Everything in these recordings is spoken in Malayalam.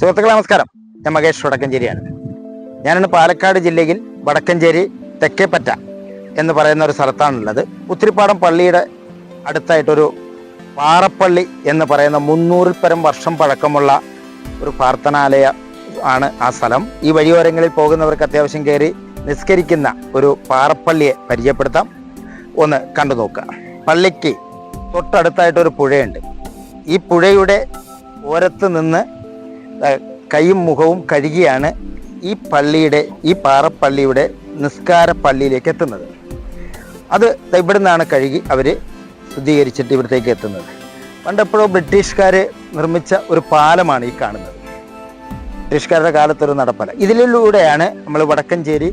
സുഹൃത്തുക്കളെ നമസ്കാരം. ഞാൻ മകേഷ് വടക്കഞ്ചേരിയാണ്. ഞാനിന്ന് പാലക്കാട് ജില്ലയിൽ വടക്കഞ്ചേരി തെക്കേപ്പറ്റ എന്ന് പറയുന്ന ഒരു സ്ഥലത്താണുള്ളത്. ഉത്തിരിപ്പാടം പള്ളിയുടെ അടുത്തായിട്ടൊരു പാറപ്പള്ളി എന്ന് പറയുന്ന മുന്നൂറിൽ പരം വർഷം പഴക്കമുള്ള ഒരു പ്രാർത്ഥനാലയ ആണ് ആ സ്ഥലം. ഈ വഴിയോരങ്ങളിൽ പോകുന്നവർക്ക് അത്യാവശ്യം കയറി നിസ്കരിക്കുന്ന ഒരു പാറപ്പള്ളിയെ പരിചയപ്പെടുത്താം. ഒന്ന് കണ്ടു നോക്കുക. പള്ളിക്ക് തൊട്ടടുത്തായിട്ടൊരു പുഴയുണ്ട്. ഈ പുഴയുടെ ഓരത്ത് നിന്ന് കൈയും മുഖവും കഴുകിയാണ് ഈ പള്ളിയുടെ ഈ പാറപ്പള്ളിയുടെ നിസ്കാര പള്ളിയിലേക്ക് എത്തുന്നത്. അത് ഇവിടെ നിന്നാണ് കഴുകി അവർ ശുദ്ധീകരിച്ചിട്ട് ഇവിടത്തേക്ക് എത്തുന്നത്. പണ്ടെപ്പോഴോ ബ്രിട്ടീഷുകാർ നിർമ്മിച്ച ഒരു പാലമാണ് ഈ കാണുന്നത്. ബ്രിട്ടീഷുകാരുടെ കാലത്തൊരു നടപ്പാല. ഇതിലൂടെയാണ് നമ്മൾ വടക്കഞ്ചേരി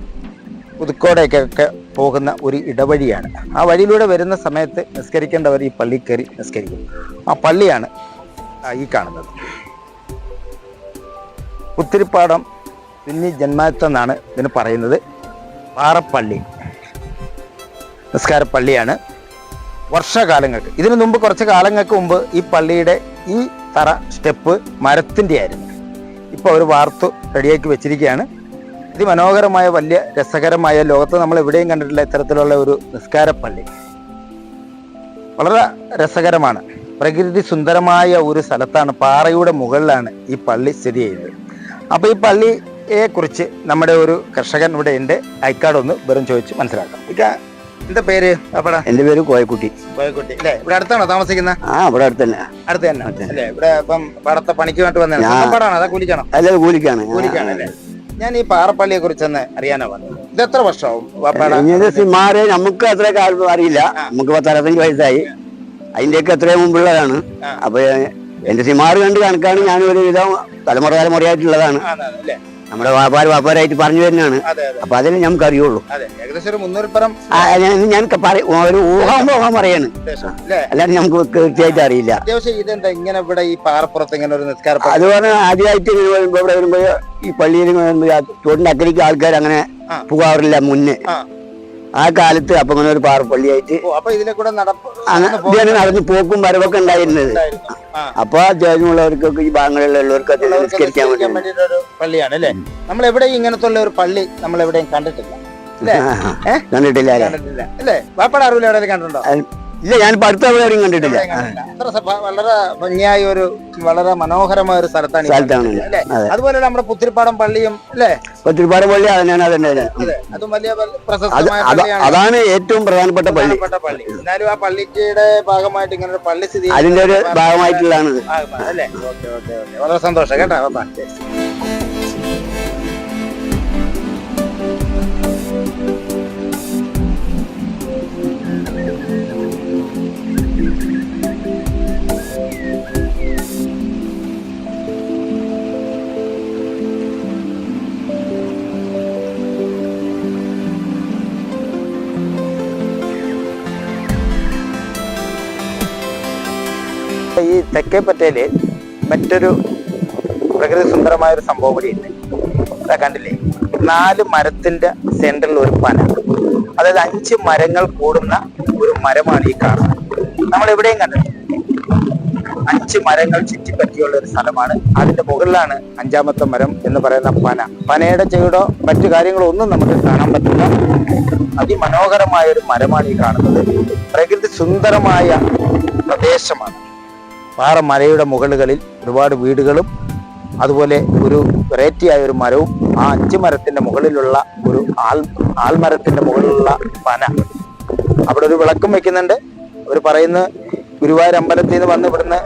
പുതുക്കോടേക്കൊക്കെ പോകുന്ന ഒരു ഇടവഴിയാണ്. ആ വഴിയിലൂടെ വരുന്ന സമയത്ത് നിസ്കരിക്കേണ്ടവർ ഈ പള്ളി കയറി നിസ്കരിക്കും. ആ പള്ളിയാണ് ഈ കാണുന്നത്. പുത്തിരിപ്പാടം കുഞ്ഞി ജന്മായത്തം എന്നാണ് ഇതിന് പറയുന്നത്. പാറപ്പള്ളി. നിസ്കാര പള്ളിയാണ് വർഷകാലങ്ങൾക്ക്. ഇതിനു മുമ്പ് കുറച്ച് കാലങ്ങൾക്ക് മുമ്പ് ഈ പള്ളിയുടെ ഈ തറ സ്റ്റെപ്പ് മരത്തിന്റെ ആയിരുന്നു. ഇപ്പോൾ അവർ വാർത്തു റെഡിയാക്കി വെച്ചിരിക്കുകയാണ്. അതിമനോഹരമായ വലിയ രസകരമായ ലോകത്ത് നമ്മൾ എവിടെയും കണ്ടിട്ടില്ല ഇത്തരത്തിലുള്ള ഒരു നിസ്കാര പള്ളി വളരെ രസകരമാണ്. പ്രകൃതി സുന്ദരമായ ഒരു സ്ഥലത്താണ് പാറയുടെ മുകളിലാണ് ഈ പള്ളി സ്ഥിതി ചെയ്യുന്നത്. അപ്പോൾ ഈ പള്ളിയെ കുറിച്ച് നമ്മുടെ ഒരു കർഷകൻ ഇവിടെ ഉണ്ട്. അയക്കാട് ഒന്ന് വെറും ചോദിച്ച് മനസ്സിലാക്കാം. ഇക്ക എന്താ പേര്? അപ്പടാ. എന്റെ പേര് കോയക്കുട്ടി. കോയക്കുട്ടി. അല്ലേ ഇവിടെ അടുത്താണോ താമസിക്കുന്ന? ആ ഇവിടെ അടുത്ത് തന്നെ. അടുത്ത് തന്നെ അല്ലേ? ഇവിടെ ഇപ്പം പാടത്തെ പണിക്ക് വേണ്ടി വന്നതാണ് അതാ കൂലിക്കാണോ? അല്ല കൂലിക്കാണ്. കൂലിക്കാണ് അല്ലേ? ഞാൻ ഈ പാറപ്പള്ളിയെ കുറിച്ചൊന്ന് അറിയാനാ വന്നത്. ഇത് എത്ര വർഷമാവും മാറി നമുക്ക് അത്ര കാലം അറിയില്ല. നമുക്ക് പത്തറുപത്തഞ്ച് വയസ്സായി. അതിന്റെയൊക്കെ എത്രയോ മുമ്പുള്ളതാണ്. അപ്പൊ എന്റെ സിമാറ് കണ്ട് കണക്കാണ് ഞാൻ ഒരു വിധം തലമുറ തലമുറയായിട്ടുള്ളതാണ്. നമ്മുടെ വാപ്പാര് വാപ്പാരായിട്ട് പറഞ്ഞു വരുന്നതാണ്. അപ്പൊ അതിന് ഞമ്മക്ക് അറിയുള്ളൂ. ഞാൻ ഒരു ഊഹാൻ ഊഹം പറയാണ്. അല്ലാതെ നമുക്ക് തീർച്ചയായിട്ടും അറിയില്ല? അത് പറഞ്ഞാൽ ആദ്യമായിട്ട് ഇവിടെ വരുമ്പോ ഈ പള്ളിയിൽ വരുമ്പോ അക്കരിക്ക് അക്കരയ്ക്ക് ആൾക്കാർ അങ്ങനെ. പോകാറില്ല മുന്നേ. ആ. കാലത്ത് അപ്പൊ അങ്ങനെ ഒരു പാറപ്പള്ളിയായിട്ട് അപ്പൊ ഇതിലെ കൂടെ നടപ്പ് ഇതാണ് നടന്ന് പോക്കും വരവൊക്കെ ഉണ്ടായിരുന്നത്. അപ്പൊ അത്യാവശ്യമുള്ളവർക്കൊക്കെ ഈ ഭാഗങ്ങളിലുള്ളവർക്ക് അത് ഉള്ളവർക്ക് നിസ്കരിക്കാൻ വേണ്ടി. പള്ളിയാണ് അല്ലേ? നമ്മൾ എവിടെ ഇങ്ങനത്തെ ഒരു പള്ളി നമ്മൾ എവിടെയും കണ്ടിട്ടില്ല കണ്ടിട്ടില്ല. അല്ലേ? വാപ്പയുടെ അറിവിൽ എവിടെയും കണ്ടിട്ടുണ്ടോ? ഇല്ല ഞാൻ അടുത്ത എവിടെയും കണ്ടിട്ടില്ല. അത്ര വളരെ ഭംഗിയായ ഒരു വളരെ മനോഹരമായ ഒരു സ്ഥലത്താണ് ഈ സ്ഥലത്താണ് അല്ലേ? അതെ. അതുപോലെ നമ്മുടെ പുത്തിരിപ്പാടം പള്ളിയും അല്ലേ? പുത്തിരിപ്പാടം പള്ളി അതന്നെയാണ് അതന്നെ അതെ അതും. വലിയ പള്ളി- അത് പ്രശസ്തമായ അത് പള്ളിയാണ്. അതാണ് ഏറ്റവും പ്രധാനപ്പെട്ട പള്ളി. പ്രധാനപ്പെട്ട പള്ളി. എന്നാലും ആ പള്ളിയുടെ ഭാഗമായിട്ട് ഇങ്ങനെ ഒരു പള്ളി സ്ഥിതി അതിന്റെ ഒരു ഭാഗമായിട്ടുള്ളതാണ്. അല്ലേ? Okay okay okay. വളരെ സന്തോഷം കേട്ടോ ഈ തെക്കേപ്പറ്റയിൽ മറ്റൊരു പ്രകൃതി സുന്ദരമായ ഒരു സംഭവം കൂടി ഉണ്ട്. കണ്ടില്ലേ? നാല് മരത്തിന്റെ സെന്ററിൽ ഒരു പന. അതായത് അഞ്ച് മരങ്ങൾ കൂടുന്ന ഒരു മരമാണ് ഈ കാണുന്നത് നമ്മൾ എവിടെയും കണ്ടത് അഞ്ച് മരങ്ങൾ ചുറ്റിപ്പറ്റിയുള്ള ഒരു സ്ഥലമാണ്. അതിന്റെ മുകളിലാണ് അഞ്ചാമത്തെ മരം എന്ന് പറയുന്ന പന. പനയുടെ ചെവിടോ മറ്റു കാര്യങ്ങളോ ഒന്നും നമുക്ക് കാണാൻ പറ്റില്ല. അതിമനോഹരമായ ഒരു മരമാണ് ഈ കാണുന്നത്. പ്രകൃതി സുന്ദരമായ പ്രദേശമാണ്. പാറമലയുടെ മുകളുകളിൽ ഒരുപാട് വീടുകളും അതുപോലെ ഒരു വെറൈറ്റിയായ ഒരു മരവും ആ അഞ്ച് മരത്തിന്റെ മുകളിലുള്ള ഒരു ആൽ ആൽമരത്തിന്റെ മുകളിലുള്ള പന. അവിടെ ഒരു വിളക്കും വെക്കുന്നുണ്ട്. അവർ പറയുന്ന ഗുരുവായൂർ അമ്പലത്തിൽ നിന്ന് വന്ന് ഇവിടുന്ന്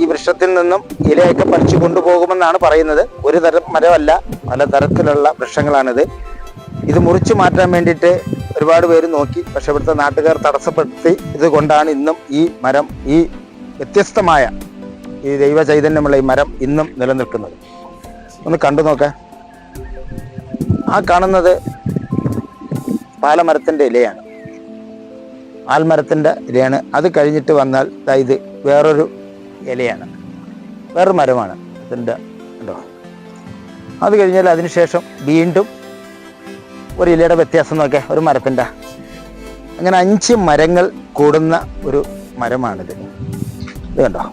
ഈ വൃക്ഷത്തിൽ നിന്നും ഇലയൊക്കെ പറിച്ചു കൊണ്ടുപോകുമെന്നാണ് പറയുന്നത്. ഒരു തരം മരമല്ല പല തരത്തിലുള്ള വൃക്ഷങ്ങളാണിത്. ഇത് മുറിച്ചു മാറ്റാൻ വേണ്ടിയിട്ട് ഒരുപാട് പേര് നോക്കി പക്ഷെ ഇവിടുത്തെ നാട്ടുകാർ തടസ്സപ്പെടുത്തി ഇതുകൊണ്ടാണ് ഇന്നും ഈ മരം ഈ വ്യത്യസ്തമായ ഈ ദൈവ ചൈതന്യമുള്ള ഈ മരം ഇന്നും നിലനിൽക്കുന്നത്. ഒന്ന് കണ്ടു നോക്ക. ആ കാണുന്നത് പാലമരത്തിന്റെ ഇലയാണ്. ആൽമരത്തിന്റെ ഇലയാണ്. അത് കഴിഞ്ഞിട്ട് വന്നാൽ ഇത് വേറൊരു ഇലയാണ്. വേറൊരു മരമാണ് അതിന്റെ ഉണ്ടോ അത് കഴിഞ്ഞാൽ അതിനുശേഷം വീണ്ടും ഒരു ഇലയുടെ വ്യത്യാസം നോക്കെ. ഒരു മരത്തിന്റെ. അങ്ങനെ അഞ്ച് മരങ്ങൾ കൂടുന്ന ഒരു മരമാണിത്. ഇത് കണ്ടോ?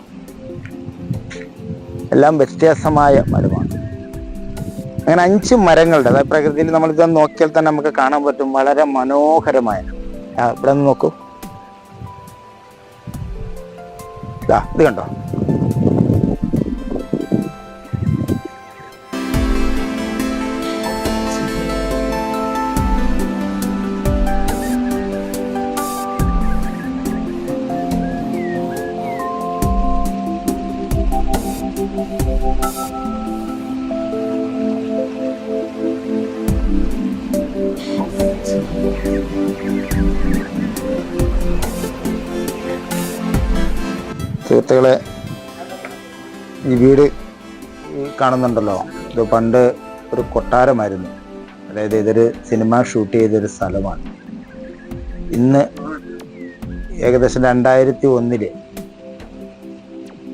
എല്ലാം വ്യത്യാസമായ മരമാണ്. അങ്ങനെ അഞ്ച് മരങ്ങളുടെ അതായത് പ്രകൃതിയിൽ നമ്മൾ ഇത് നോക്കിയാൽ തന്നെ നമുക്ക് കാണാൻ പറ്റും വളരെ മനോഹരമായ. ഇവിടെ നിന്ന് നോക്കൂ. ഇത് കണ്ടോ? സുഹൃത്തുക്കളെ ഈ വീട് കാണുന്നുണ്ടല്ലോ. ഇത് പണ്ട് ഒരു കൊട്ടാരമായിരുന്നു. അതായത് ഇതൊരു സിനിമ ഷൂട്ട് ചെയ്തൊരു സ്ഥലമാണ്. ഇന്ന് ഏകദേശം രണ്ടായിരത്തി ഒന്നിൽ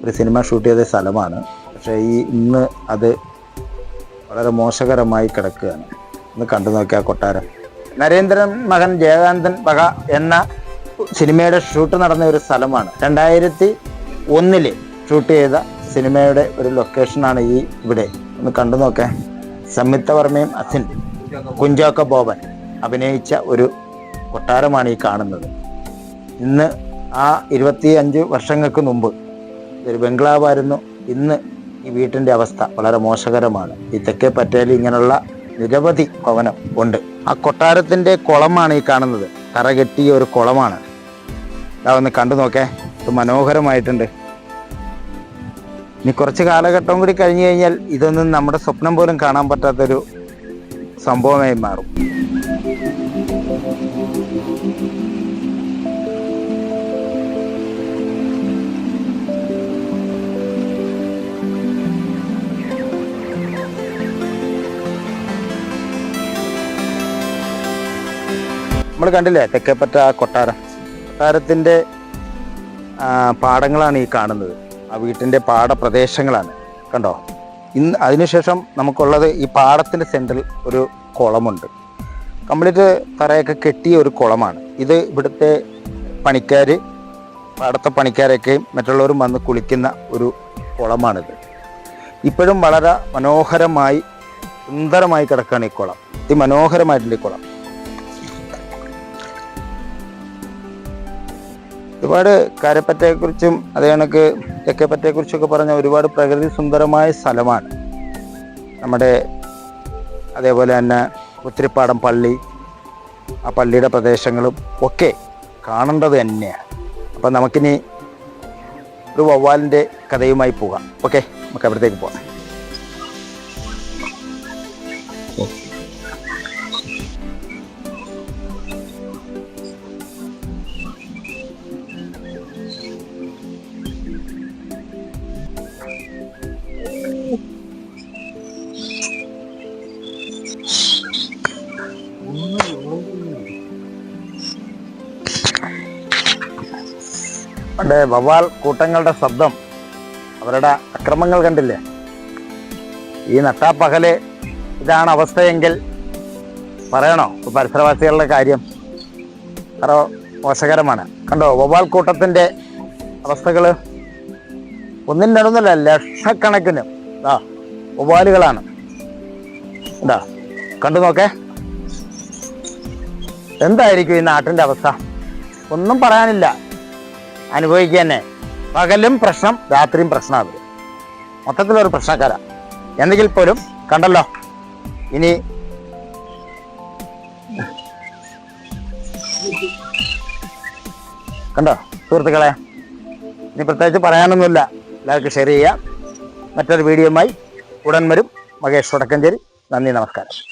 ഒരു സിനിമ ഷൂട്ട് ചെയ്ത സ്ഥലമാണ്. പക്ഷേ ഈ ഇന്ന് അത് വളരെ മോശകരമായി കിടക്കുകയാണ്. ഒന്ന് കണ്ടു നോക്കിയ കൊട്ടാരം. നരേന്ദ്രൻ മകൻ ജയകാന്തൻ വക എന്ന സിനിമയുടെ ഷൂട്ട് നടന്ന ഒരു സ്ഥലമാണ്. രണ്ടായിരത്തി ഒന്നിൽ ഷൂട്ട് ചെയ്ത സിനിമയുടെ ഒരു ലൊക്കേഷനാണ് ഈ ഇവിടെ. ഒന്ന് കണ്ടു നോക്കേ. സംയുക്ത വർമ്മയും അസിൻ കുഞ്ചാക്ക ബോബൻ അഭിനയിച്ച ഒരു കൊട്ടാരമാണ് ഈ കാണുന്നത്. ഇന്ന് ആ ഇരുപത്തി അഞ്ച് വർഷങ്ങൾക്ക് മുമ്പ് ഒരു ബംഗ്ലാവായിരുന്നു. ഇന്ന് ഈ വീട്ടിന്റെ അവസ്ഥ വളരെ മോശകരമാണ്. ഈ തെക്കേ പറ്റേൽ ഇങ്ങനെയുള്ള നിരവധി ഭവനം ഉണ്ട്. ആ കൊട്ടാരത്തിന്റെ കുളമാണ് ഈ കാണുന്നത്. കറകെട്ടിയ ഒരു കുളമാണ്. അതാ ഒന്ന് കണ്ടു നോക്കേ. മനോഹരമായിട്ടുണ്ട്. ഇനി കുറച്ച് കാലഘട്ടം കൂടി കഴിഞ്ഞു കഴിഞ്ഞാൽ ഇതൊന്നും നമ്മുടെ സ്വപ്നം പോലും കാണാൻ പറ്റാത്തൊരു സംഭവമായി മാറും. നമ്മൾ കണ്ടില്ലേ തെക്കേപ്പറ്റ കൊട്ടാരം? കൊട്ടാരത്തിന്റെ ആ, പാടങ്ങളാണ് ഈ കാണുന്നത്. ആ വീട്ടിന്റെ പാടപ്രദേശങ്ങളാണ്. കണ്ടോ? ഇന്ന് അതിനുശേഷം നമുക്കുള്ളത് ഈ പാടത്തിന്റെ സെന്ററിൽ ഒരു കുളമുണ്ട്. കംപ്ലീറ്റ് തറയൊക്കെ കെട്ടിയ ഒരു കുളമാണ്. ഇത് ഇവിടുത്തെ പണിക്കാർ പാടത്തെ പണിക്കാരൊക്കെയും മറ്റുള്ളവരും വന്ന് കുളിക്കുന്ന ഒരു കുളമാണിത്. ഇപ്പോഴും വളരെ മനോഹരമായി സുന്ദരമായി കിടക്കുകയാണ് ഈ കുളം. അതിമനോഹരമായിട്ടുണ്ട് ഈ കുളം. ഒരുപാട് കാരപ്പറ്റയെക്കുറിച്ചും അതേ കണക്ക് തെക്കേപ്പറ്റയെക്കുറിച്ചൊക്കെ പറഞ്ഞ ഒരുപാട് പ്രകൃതി സുന്ദരമായ സ്ഥലമാണ്. നമ്മുടെ അതേപോലെ തന്നെ ഉത്തിരിപ്പാടം പള്ളി ആ പള്ളിയുടെ പ്രദേശങ്ങളും ഒക്കെ കാണേണ്ടത് തന്നെയാണ്. അപ്പം നമുക്കിനി ഒരു വവ്വാലിന്റെ കഥയുമായി പോകാം. ഓക്കെ നമുക്ക് അവിടത്തേക്ക് പോകാം. പണ്ട് വവ്വാൽ കൂട്ടങ്ങളുടെ ശബ്ദം അവരുടെ അക്രമങ്ങൾ കണ്ടില്ലേ? ഈ നട്ടാപ്പകൽ ഇതാണ് അവസ്ഥയെങ്കിൽ പറയണോ? പരിസരവാസികളുടെ കാര്യം അത്ര മോശകരമാണ്. കണ്ടോ വവ്വാൽ കൂട്ടത്തിന്റെ അവസ്ഥകൾ ഒന്നും ഒന്നല്ല ലക്ഷക്കണക്കിന് ആ വവ്വാലുകളാണ്. എന്താ കണ്ടു നോക്കേ. എന്തായിരിക്കും ഈ നാട്ടിന്റെ അവസ്ഥ? ഒന്നും പറയാനില്ല. അനുഭവിക്കുക തന്നെ പകലും പ്രശ്നം രാത്രിയും പ്രശ്നമാണ് മൊത്തത്തിലൊരു പ്രശ്നക്കാര. എന്നെങ്കിൽ പോലും കണ്ടല്ലോ. ഇനി കണ്ടോ സുഹൃത്തുക്കളെ? ഇനി പ്രത്യേകിച്ച് പറയാനൊന്നുമില്ല. എല്ലാവർക്കും ഷെയർ ചെയ്യാം മറ്റൊരു വീഡിയോയുമായി ഉടൻ വരും. മകേഷ് വടക്കഞ്ചേരി. നന്ദി നമസ്കാരം.